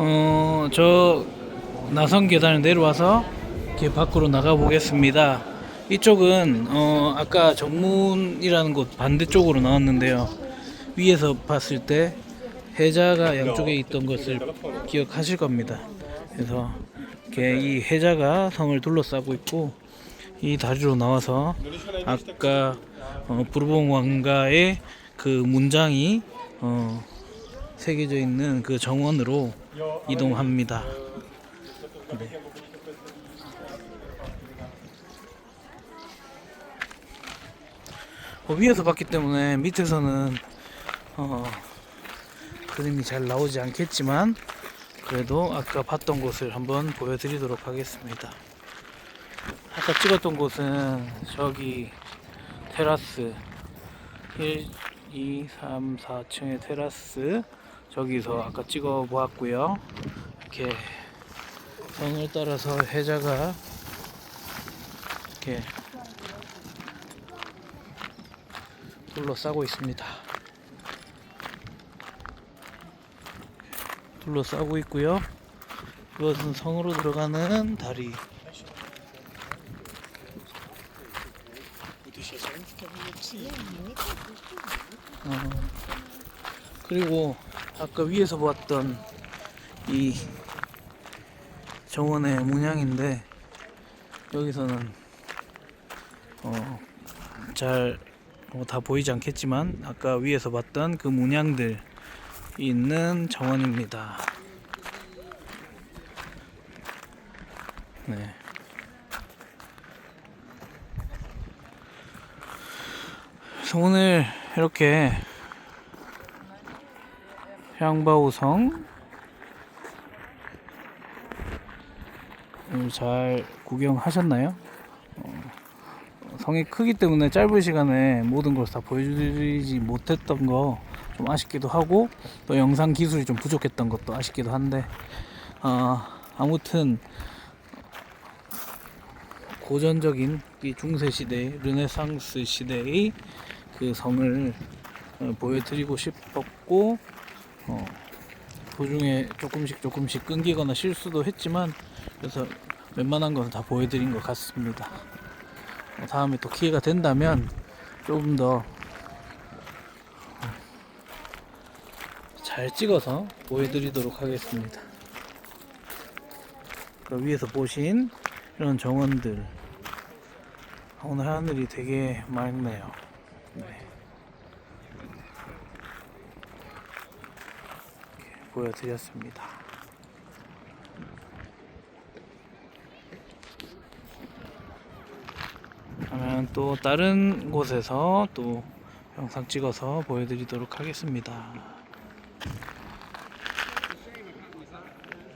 어, 저 나선 계단을 내려와서 이렇게 밖으로 나가 보겠습니다. 이쪽은 어, 아까 정문이라는 곳 반대쪽으로 나왔는데요. 위에서 봤을 때 해자가 양쪽에 있던 것을 기억하실 겁니다. 그래서 이렇게 이 해자가 성을 둘러싸고 있고 이 다리로 나와서 아까 어, 부르봉 왕가의 그 문장이 어, 새겨져 있는 그 정원으로 이동합니다. 네. 어, 위에서 봤기 때문에 밑에서는 어, 그림이 잘 나오지 않겠지만 그래도 아까 봤던 곳을 한번 보여드리도록 하겠습니다. 아까 찍었던 곳은 저기 테라스 1, 2, 3, 4층의 테라스 저기서 아까 찍어 보았고요. 이렇게 성을 따라서 해자가 이렇게 둘러싸고 있습니다. 둘러싸고 있고요. 이것은 성으로 들어가는 다리. 어, 그리고 아까 위에서 보았던 이 정원의 문양인데 여기서는 어, 잘 어, 다 보이지 않겠지만 아까 위에서 봤던 그 문양들이 있는 정원입니다. 네. 오늘 이렇게 향바우성 오늘 잘 구경하셨나요? 어, 성이 크기 때문에 짧은 시간에 모든 걸 다 보여드리지 못했던 거 좀 아쉽기도 하고 또 영상 기술이 좀 부족했던 것도 아쉽기도 한데 어, 아무튼 고전적인 이 중세 시대, 르네상스 시대의 그 성을 어, 보여드리고 싶었고 어, 도중에 조금씩 조금씩 끊기거나 실수도 했지만 그래서 웬만한 것은 다 보여드린 것 같습니다. 어, 다음에 또 기회가 된다면 조금 더 잘 찍어서 보여드리도록 하겠습니다. 그 위에서 보신 이런 정원들 아, 오늘 하늘이 되게 맑네요. 네. 이렇게 보여드렸습니다. 그러면 또 다른 곳에서 또 영상 찍어서 보여드리도록 하겠습니다.